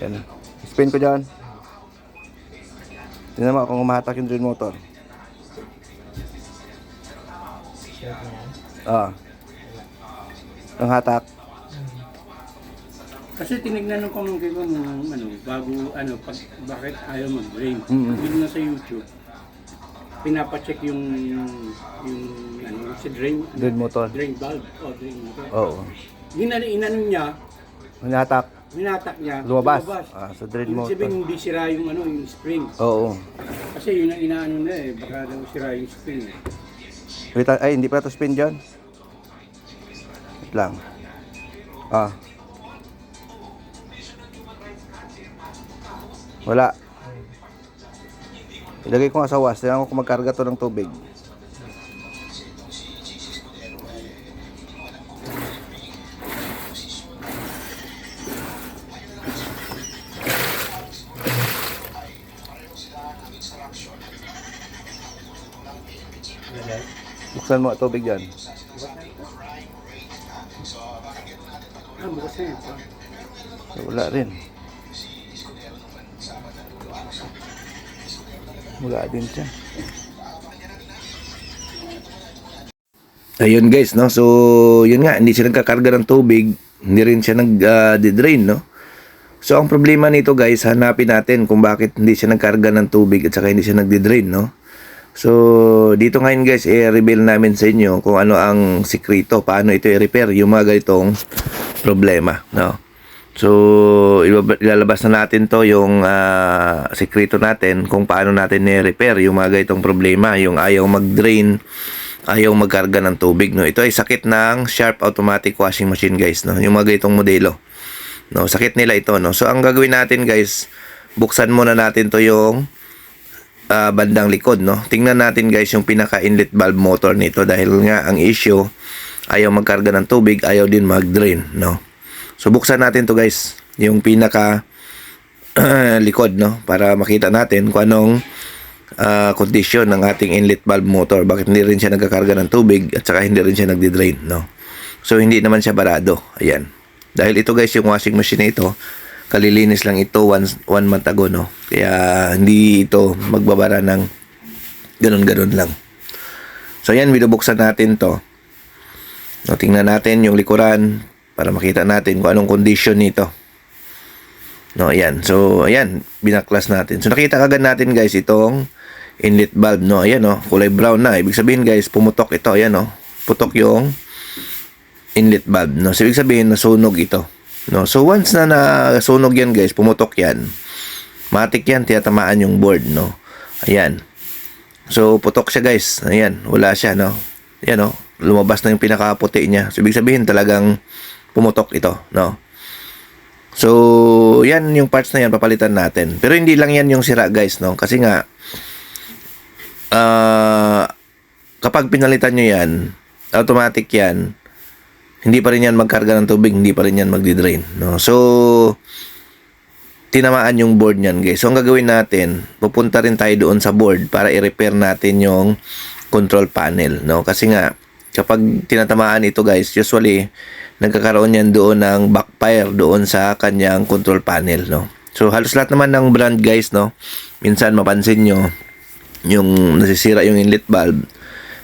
Yan. Spin ko dyan. Tingnan mo kung umahatak yung drain motor. Ah. Ang hatak. Kasi tinignan ng pamangkin ko nung ano, bago ano, pag, bakit ayaw mag-drain. Mm. Video na sa YouTube, pinapacheck yung, yung ano, si drain, Drain motor. drain valve o drain motor. Oo. Ginano, inano niya, Ang hatak. Minatak niya, Lumabas. Ah, sa drain Ibig motor. sabihin, hindi sira yung ano, yung spring. Oo. Kasi yun ang inaano na eh, baka daw sira yung spring eh. Wait, ay, hindi pa ito spin dyan. Wait lang. Ah. Wala. Ilagay ko nga sa was. Tingnan ko kung magkarga to ng tubig. Buksan mo tubig dyan. Ah, bukas na yan. Wala rin. Wala din siya. Ayun guys, no? So, yun nga, hindi siya nagkakarga ng tubig, hindi rin siya nag-drain, no? So, ang problema nito guys, hanapin natin kung bakit hindi siya nagkarga ng tubig at saka hindi siya nagdi-drain, no? So, dito ngayon guys, i-reveal namin sa inyo kung ano ang sikreto, paano ito i-repair yung mga ganitong problema, no? So, ilalabas na natin to yung ah, sikreto natin kung paano natin i-repair yung mga ganitong problema, yung ayaw mag-drain, ayaw magkarga ng tubig, no? Ito ay sakit ng Sharp Automatic Washing Machine, guys, no? Yung mga ganitong modelo. No, sakit nila ito, no? So, ang gagawin natin, guys, buksan muna natin to yung ah, bandang likod, no? Tingnan natin, guys, yung pinaka-inlet valve motor nito dahil nga ang issue, ayaw magkarga ng tubig, ayaw din mag-drain, no? So, buksan natin to, guys, yung pinaka likod, no? Para makita natin kung anong ah, condition ng ating inlet valve motor. Bakit hindi rin siya nagkakarga ng tubig at saka hindi rin siya nagdi-drain, no? So, hindi naman siya barado. Ayan. Dahil ito guys, yung washing machine na ito, kalilinis lang ito one, one month ago, no? Kaya hindi ito magbabara ng ganun-ganun lang. So, ayan, binubuksan natin to. No, tingnan natin yung likuran para makita natin kung anong condition nito. No, ayan. So, ayan, binaklas natin. So, nakita kagad natin guys itong inlet valve, no? Ayan, no? Kulay brown na. Ibig sabihin guys, pumutok ito. Ayan, no? Putok yung inlet valve, no? So, ibig sabihin, nasunog ito. No? So, once na nasunog yan guys, pumutok yan, matik yan, tiyatamaan yung board, no? Ayan. So, putok siya guys. Ayan, wala siya, no? Ayan, no? Lumabas na yung pinakaputi niya. So, ibig sabihin talagang pumutok ito, no? So, yan yung parts na yan, papalitan natin. Pero hindi lang yan yung sira, guys, no? Kasi nga, ah, kapag pinalitan nyo yan, automatic yan, hindi pa rin yan magkarga ng tubig, hindi pa rin yan magdi-drain, no? So, tinamaan yung board niyan, guys. So, ang gagawin natin, pupunta rin tayo doon sa board para i-repair natin yung control panel, no? Kasi nga, kapag tinatamaan ito, guys, usually, nagkakaroon yan doon ng backfire doon sa kanyang control panel, no? So, halos lahat naman ng brand, guys, no? Minsan, mapansin nyo, yung nasisira yung inlet valve.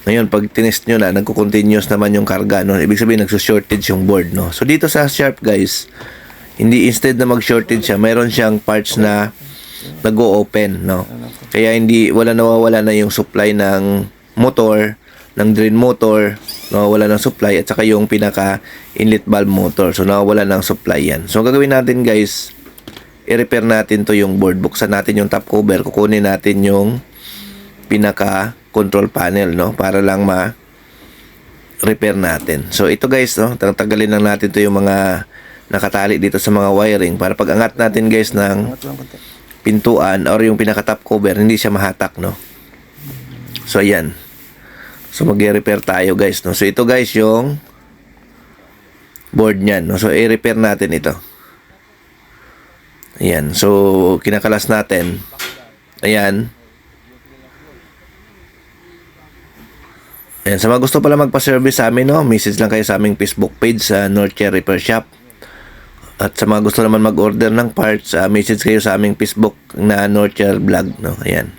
Ngayon, pag tinest nyo na, nagko-continuous naman yung karga, no? Ibig sabihin, nagsushortage yung board, no? So, dito sa Sharp, guys, hindi instead na mag-shortage siya, mayroon siyang parts na nag-o-open, no? Kaya hindi, wala nawawala na yung supply ng motor, ng drain motor, nawawala ng supply, at saka yung pinaka inlet valve motor. So, nawawala ng supply yan. So, ang gagawin natin, guys, i-repair natin to yung board. Buksan natin yung top cover, kukunin natin yung pinaka control panel, no? Para lang ma repair natin. So, ito guys, no? Tanggalin lang natin to yung mga nakatali dito sa mga wiring para pag angat natin guys ng pintuan or yung pinaka top cover hindi siya mahatak no? So ayan. So mag-repair tayo guys no? So ito guys yung board niyan no? So i-repair natin ito. Ayan. So kinakalas natin. Ayan Ayan, sa mga gusto pala magpa-service sa amin, no, message lang kayo sa aming Facebook page sa North Cherry Repair Shop. At sa mga gusto naman mag-order ng parts, ah, message kayo sa aming Facebook na Nurture Vlog, no? Ayan.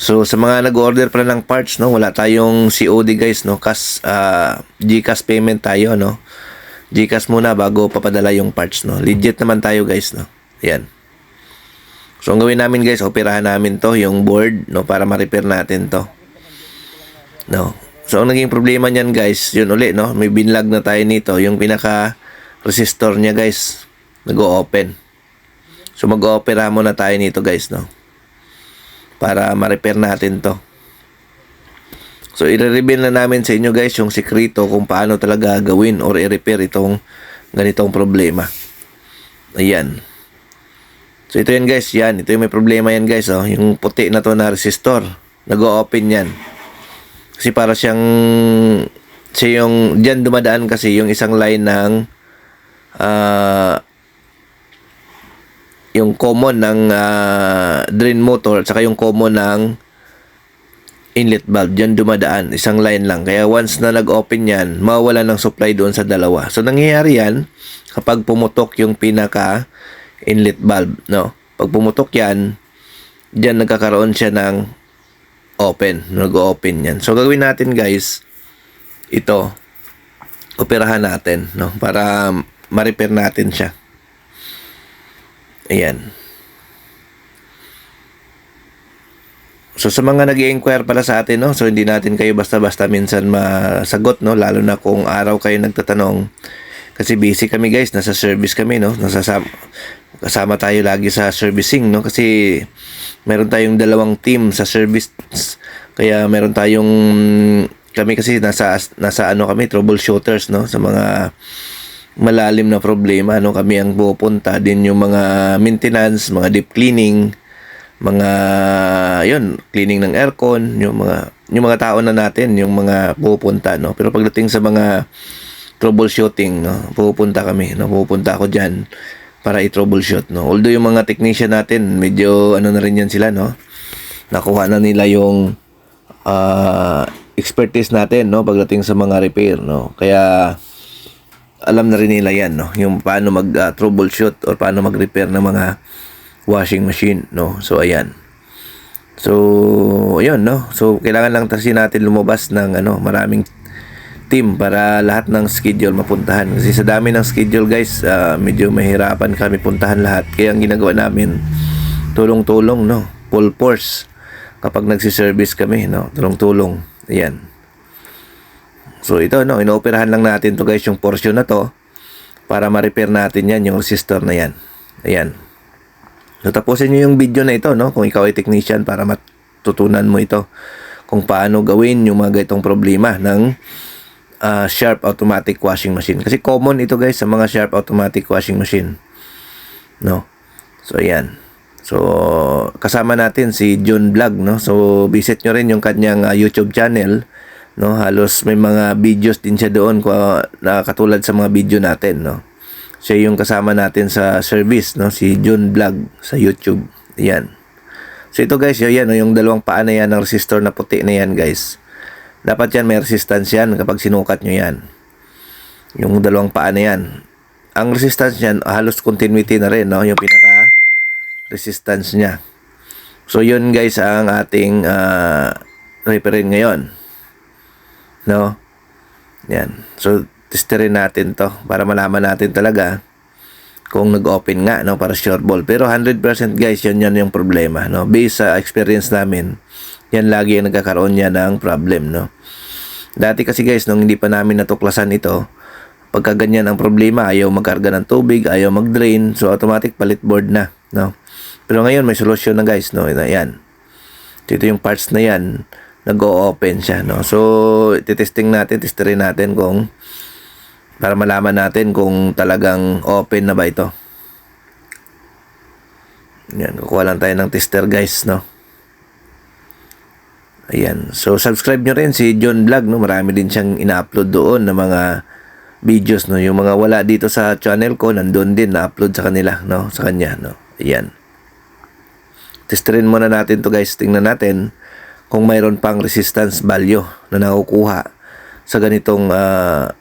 So sa mga nag-order pa ng parts, no, wala tayong COD guys, no. Cash ah, GCash payment tayo, no. GCash muna bago papadala yung parts, no. Legit naman tayo guys, no. Ayan. So ang gawin namin guys, operahan namin to, yung board, no, para ma-repair natin to. No. So ang naging problema niyan guys, yun uli, no. May binlag na tayo nito, yung pinaka resistor niya guys, nag-open. So mag-opera muna tayo nito guys, no para ma-repair natin to. So, i-reveal na namin sa inyo guys yung sikreto kung paano talaga gawin or i-repair itong ganitong problema. Ayan. So, ito yan guys. Yan. Ito yung may problema yan guys. Oh. Yung puti na to na resistor. Nag-o-open yan. Kasi para siyang siya yung diyan dumadaan kasi yung isang line ng ah yung common ng ah, drain motor at saka yung common ng inlet valve. Diyan dumadaan isang line lang. Kaya once na nag-open yan mawawala ng supply doon sa dalawa. So nangyayari yan kapag pumutok yung pinaka inlet valve no? Pag pumutok yan diyan nagkakaroon siya ng open nag-open yan so gagawin natin guys ito operahan natin no para ma-repair natin siya Ayan. So sa mga nag inquire pala sa atin, no? So hindi natin kayo basta-basta minsan masagot, no? Lalo na kung araw kayo nagtatanong. Kasi busy kami guys, nasa service kami, no? Nasasama, kasama tayo lagi sa servicing, no? Kasi meron tayong dalawang team sa service. Kaya meron tayong kami kasi nasa nasa ano kami troubleshooters no? Sa mga malalim na problema no? Kami ang pupunta din yung mga maintenance mga deep cleaning mga yun cleaning ng aircon yung mga yung mga tao na natin yung mga pupunta no? Pero pagdating sa mga troubleshooting no? Pupunta kami no? Pupunta ako diyan para i-troubleshoot no although yung mga technician natin medyo ano na rin yan sila no nakuha na nila yung ah, expertise natin no pagdating sa mga repair no kaya alam na rin nila yan, no? Yung paano mag uh, troubleshoot or paano mag-repair ng mga washing machine, no? So, ayan. So, ayun, no? So, kailangan lang kasi natin lumabas ng, ano, maraming team para lahat ng schedule mapuntahan. Kasi sa dami ng schedule, guys, ah, medyo mahirapan kami puntahan lahat. Kaya ang ginagawa namin, tulong-tulong, no? Full force kapag nagsiservice kami, no? Tulong-tulong. Ayan. So ito no, inooperahan lang natin to guys yung portion na to para ma-repair natin yan yung resistor na yan. Ayan. So tapusin niyo yung video na ito no kung ikaw ay technician para matutunan mo ito kung paano gawin yung mga ganitong problema ng ah, sharp automatic washing machine. Kasi common ito guys sa mga sharp automatic washing machine. No. So ayan. So kasama natin si John Vlog no. So visit nyo rin yung kanyang ah, YouTube channel no halos may mga videos din siya doon ko na katulad sa mga video natin no siya yung kasama natin sa service no si June Vlog sa YouTube yan so ito guys yun, yan yung dalawang paa na yan ng resistor na puti na yan guys dapat yan may resistance yan kapag sinukat nyo yan yung dalawang paa na yan ang resistance niyan halos continuity na rin no yung pinaka resistance niya so yun guys ang ating uh, repairin ngayon No? Yan. So, testerin natin to para malaman natin talaga kung nag-open nga, no? Para sure ball. Pero 100% guys, yun yan yung problema, no? Based sa experience namin, yan lagi ang nagkakaroon niya ng problem, no? Dati kasi guys, nung hindi pa namin natuklasan ito, pagka ganyan ang problema, ayaw magkarga ng tubig, ayaw mag-drain, so automatic palit board na, no? Pero ngayon, may solusyon na guys, no? Yan. So, ito yung parts na yan nag-o-open siya, no? So, titesting natin, testerin natin kung para malaman natin kung talagang open na ba ito. Yan, kukuha lang tayo ng tester guys, no? Ayan. So, subscribe nyo rin si John Vlog, no? Marami din siyang ina-upload doon na mga videos, no? Yung mga wala dito sa channel ko, nandun din na-upload sa kanila, no? Sa kanya, no? Ayan. Testerin muna natin to guys. Tingnan natin kung mayroon pang resistance value na nakukuha sa ganitong ah,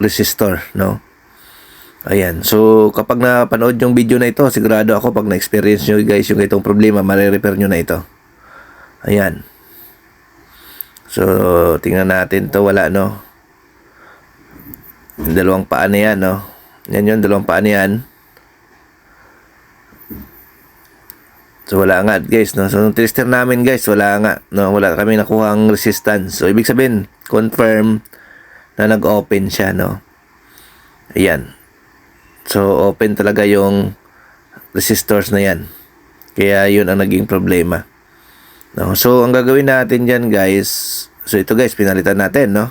resistor, no? Ayan. So, kapag napanood yung video na ito, sigurado ako pag na-experience nyo guys yung itong problema, marirepair nyo na ito. Ayan. So, tingnan natin to Wala, no? Yung dalawang paa na yan, no? Yan yun, dalawang paa na yan. So, wala nga, guys, no? So, nung tester namin, guys, wala nga, no? Wala kami nakuha ang resistance. So, ibig sabihin, confirm na nag-open siya, no? Ayan. So, open talaga yung resistors na yan. Kaya, yun ang naging problema. No? So, ang gagawin natin dyan, guys, so ito guys, pinalitan natin, no?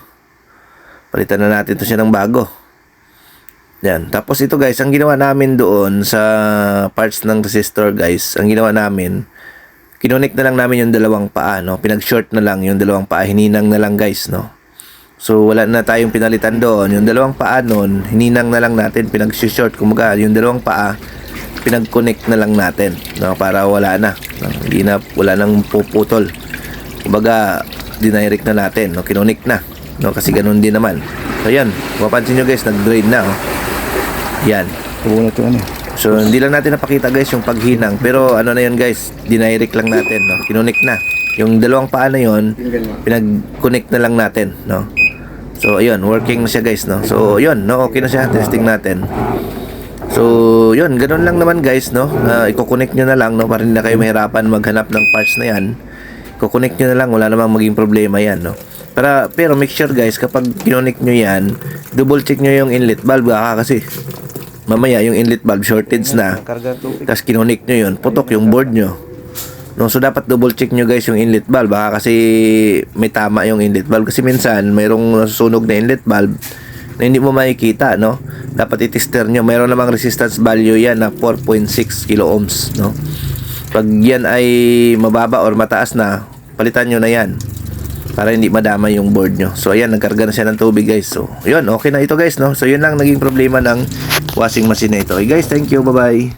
Palitan na natin to siya ng bago. Yan. Tapos ito guys, ang ginawa namin doon sa parts ng resistor guys, ang ginawa namin, kinonek na lang namin yung dalawang paa, no? Pinag-short na lang yung dalawang paa, hininang na lang guys, no? So, wala na tayong pinalitan doon. Yung dalawang paa noon, hininang na lang natin, pinag-short. Kumaga, yung dalawang paa, pinag-connect na lang natin, no? Para wala na. No? Hindi na, wala nang puputol. Kumbaga, dinirect na natin, no? Kinonek na. No? Kasi ganun din naman. So, yan. Mapansin nyo guys, nag-drain na, oh. Yan. Na ito ano. So, hindi lang natin napakita guys yung paghinang. Pero ano na yun guys, dinirect lang natin, no? Kinonek na. Yung dalawang paa na yun, pinag-connect na lang natin, no? So, ayun, working na siya guys, no? So, yun, no? Okay na siya. Testing natin. So, yun, ganun lang naman guys, no? Uh, i-connect nyo na lang, no? Para hindi na kayo mahirapan maghanap ng parts na yan. I-connect nyo na lang, wala namang maging problema yan, no? Para, pero make sure guys, kapag kinonect nyo yan, double check nyo yung inlet valve, baka kasi mamaya yung inlet valve shortage na, tapos kinonect nyo yun, putok yung board nyo. No, so dapat double check nyo guys yung inlet valve baka kasi may tama yung inlet valve kasi minsan mayroong nasusunog na inlet valve na hindi mo makikita no. Dapat i-tester nyo. Mayroon namang resistance value yan na 4.6 kilo ohms no. Pag yan ay mababa or mataas na, palitan nyo na yan para hindi madama yung board nyo. So ayan, nagkarga na siya ng tubig guys. So yun, okay na ito guys no. So yun lang naging problema ng washing machine na ito. Okay guys, thank you. Bye-bye.